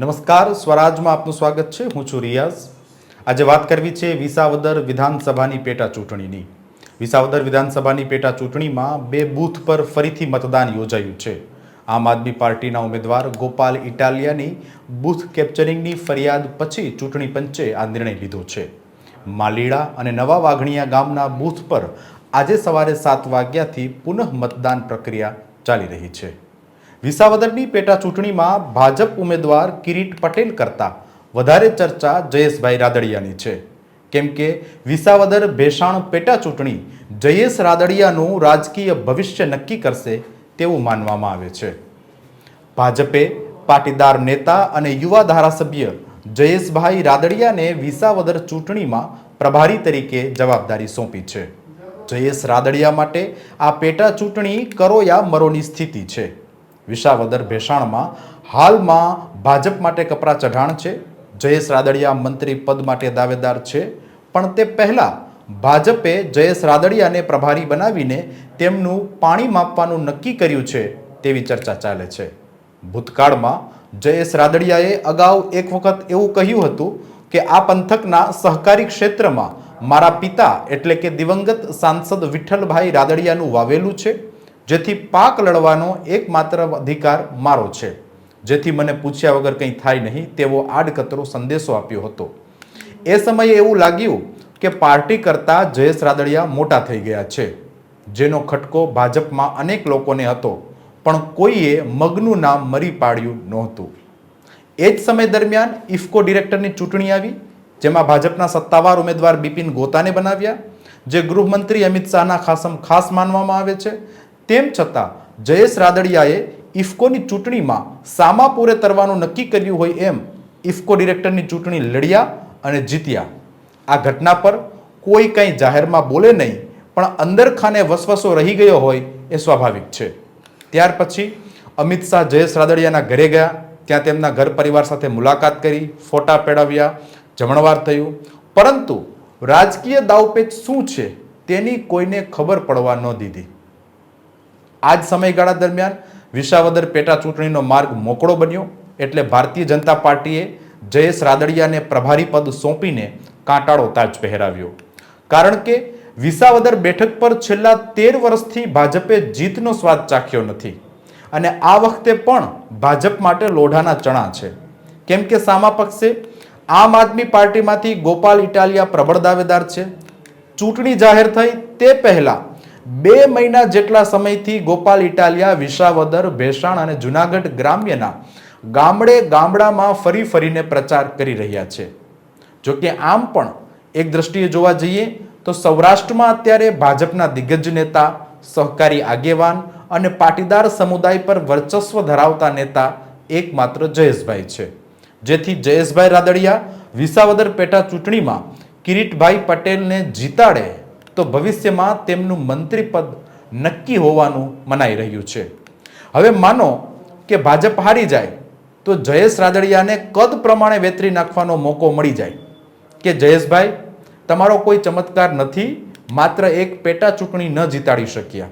નમસ્કાર, સ્વરાજમાં આપનું સ્વાગત છે. હું છું રિયાઝ. આજે વાત કરવી છે વિસાવદર વિધાનસભાની પેટા ચૂંટણીની વિસાવદર વિધાનસભાની પેટા ચૂંટણીમાં બે બૂથ પર ફરીથી મતદાન યોજાયું છે. આમ આદમી પાર્ટીના ઉમેદવાર ગોપાલ ઇટાલિયાની બૂથ કેપ્ચરિંગની ફરિયાદ પછી ચૂંટણી પંચે આ નિર્ણય લીધો છે. માલીડા અને નવા વાઘણીયા ગામના બૂથ પર આજે સવારે સાત વાગ્યાથી પુનઃ મતદાન પ્રક્રિયા ચાલી રહી છે. વિસાવદરની પેટા ચૂંટણીમાં ભાજપ ઉમેદવાર કિરીટ પટેલ કરતાં વધારે ચર્ચા જયેશભાઈ રાદડિયાની છે. કેમ કે વિસાવદર ભેસાણ પેટા ચૂંટણી જયેશ રાદડિયાનું રાજકીય ભવિષ્ય નક્કી કરશે તેવું માનવામાં આવે છે. ભાજપે પાટીદાર નેતા અને યુવા ધારાસભ્ય જયેશભાઈ રાદડિયાને વિસાવદર ચૂંટણીમાં પ્રભારી તરીકે જવાબદારી સોંપી છે. જયેશ રાદડિયા માટે આ પેટા ચૂંટણી કરો યા મરોની સ્થિતિ છે. વિસાવદર ભેસાણમાં હાલમાં ભાજપ માટે કપરા ચઢાણ છે, જયેશ રાદડિયા મંત્રી પદ માટે દાવેદાર છે, પણ તે પહેલાં ભાજપે જયેશ રાદડિયાને પ્રભારી બનાવીને તેમનું પાણી માપવાનું નક્કી કર્યું છે તેવી ચર્ચા ચાલે છે. ભૂતકાળમાં જયેશ રાદડિયાએ અગાઉ એક વખત એવું કહ્યું હતું કે આ પંથકના સહકારી ક્ષેત્રમાં મારા પિતા એટલે કે દિવંગત સાંસદ વિઠ્ઠલભાઈ રાદડિયાનું વાવેલું છે. જેથી પાક લડવાનો એકમાત્ર અધિકાર મારો છે. જેથી મને પૂછ્યા વગર કંઈ થાય નહીં તેવો આડકતરો સંદેશો આપ્યો હતો. એ સમયે એવું લાગ્યું કે પાર્ટી કરતાં જયેશ રાદડિયા મોટા થઈ ગયા છે. જેનો ખટકો ભાજપમાં અનેક લોકોને હતો, પણ કોઈએ મગનું નામ મરી પાડ્યું નહોતું. એ જ સમય દરમિયાન ઇફકો ડિરેક્ટરની ચૂંટણી આવી, જેમાં ભાજપના સત્તાવાર ઉમેદવાર બિપિન ગોતાને બનાવ્યા, જે ગૃહમંત્રી અમિત શાહના ખાસમ ખાસ માનવામાં આવે છે તેમ છતાં, જયેશ રાદડિયાએ ઇફકોની ચૂંટણીમાં સામાપુરે તરવાનું નક્કી કર્યું હોય એમ ઇફકો ડિરેક્ટરની ચૂંટણી લડ્યા અને જીત્યા. આ ઘટના પર કોઈ કંઈ જાહેરમાં બોલે નહીં, પણ અંદર ખાને વસવસો રહી ગયો હોય એ સ્વાભાવિક છે. ત્યાર પછી અમિત શાહ જયેશ રાદડિયાના ઘરે ગયા, ત્યાં તેમના ઘર પરિવાર સાથે મુલાકાત કરી, ફોટા પેડાવ્યા, જમણવાર થયું. પરંતુ રાજકીય દાવપેચ શું છે તેની કોઈને ખબર પડવા ન દીધી. આ જ સમયગાળા દરમિયાન વિસાવદર પેટા ચૂંટણીનો માર્ગ મોકળો બન્યો એટલે ભારતીય જનતા પાર્ટીએ જયેશ રાદડિયાને પ્રભારી પદ સોંપીને કાંટાળો તાજ પહેરાવ્યો. કારણ કે વિસાવદર બેઠક પર છેલ્લા તેર વર્ષથી ભાજપે જીતનો સ્વાદ ચાખ્યો નથી. અને આ વખતે પણ ભાજપ માટે લોઢાના ચણા છે. કેમ કે સામા પક્ષે આમ આદમી પાર્ટીમાંથી ગોપાલ ઇટાલિયા પ્રબળ દાવેદાર છે. ચૂંટણી જાહેર થઈ તે પહેલા બે મહિના જેટલા સમયથી ગોપાલ ઇટાલિયા, વિસાવદર, ભેસાણ અને જુનાગઢ ગ્રામ્યના ગામડે ગામડામાં ફરી ફરીને પ્રચાર કરી રહ્યા છે. જોકે આમ પણ એક દ્રષ્ટિએ જોવા જઈએ તો સૌરાષ્ટ્રમાં અત્યારે ભાજપના દિગ્ગજ નેતા, સહકારી આગેવાન અને પાટીદાર સમુદાય પર વર્ચસ્વ ધરાવતા નેતા એકમાત્ર જયેશભાઈ છે. જેથી જયેશભાઈ રાદડિયા વિસાવદર પેટા ચૂંટણીમાં કિરીટભાઈ પટેલને જીતાડે તો ભવિષ્યમાં તેમનું મંત્રીપદ નક્કી હોવાનું મનાઈ રહ્યું છે. હવે માનો કે ભાજપ હારી જાય, તો જયેશ રાદડિયાને કદ પ્રમાણે વેતરી નાખવાનો મોકો મળી જાય. કે જયેશભાઈ, તમારો કોઈ ચમત્કાર નથી, માત્ર એક પેટા ચૂંટણી ન જીતાડી શક્યા.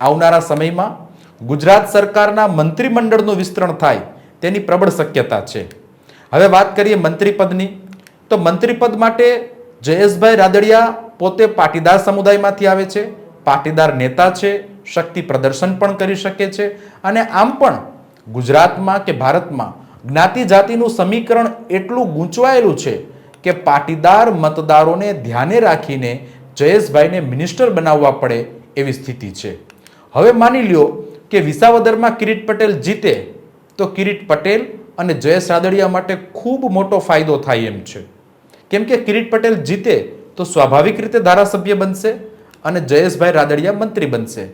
આવનારા સમયમાં ગુજરાત સરકારના મંત્રીમંડળનું વિસ્તરણ થાય તેની પ્રબળ શક્યતા છે. હવે વાત કરીએ મંત્રીપદની. તો મંત્રીપદ માટે જયેશભાઈ રાદડિયા પોતે પાટીદાર સમુદાયમાંથી આવે છે, પાટીદાર નેતા છે, શક્તિ પ્રદર્શન પણ કરી શકે છે અને આમ પણ ગુજરાતમાં કે ભારતમાં જ્ઞાતિ જાતિનું સમીકરણ એટલું ગૂંચવાયેલું છે કે પાટીદાર મતદારોને ધ્યાને રાખીને જયેશભાઈને મિનિસ્ટર બનાવવા પડે એવી સ્થિતિ છે. હવે માની લ્યો કે વિસાવદરમાં કિરીટ પટેલ જીતે તો કિરીટ પટેલ અને જયેશ રાદડિયા માટે ખૂબ મોટો ફાયદો થાય એમ છે. કેમ કે કિરીટ પટેલ જીતે તો સ્વાભાવિક રીતે ધારાસભ્ય બનશે અને જયેશભાઈ રાદડિયા મંત્રી બનશે.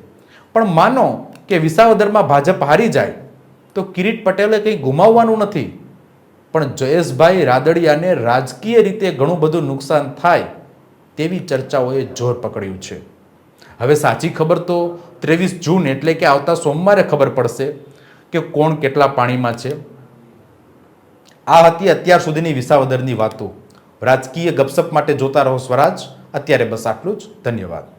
પણ માનો કે વિસાવદરમાં ભાજપ હારી જાય, તો કિરીટ પટેલે કંઈ ગુમાવવાનું નથી. પણ જયેશભાઈ રાદડિયાને રાજકીય રીતે ઘણું બધું નુકસાન થાય તેવી ચર્ચાઓએ જોર પકડ્યું છે. હવે સાચી ખબર તો ત્રેવીસ જૂન એટલે કે આવતા સોમવારે ખબર પડશે કે કોણ કેટલા પાણીમાં છે. આ હતી અત્યાર સુધીની વિસાવદરની વાતો. રાજકીય ગપસપ માટે જોતા રહો સ્વરાજ. અત્યારે બસ આટલું જ. ધન્યવાદ.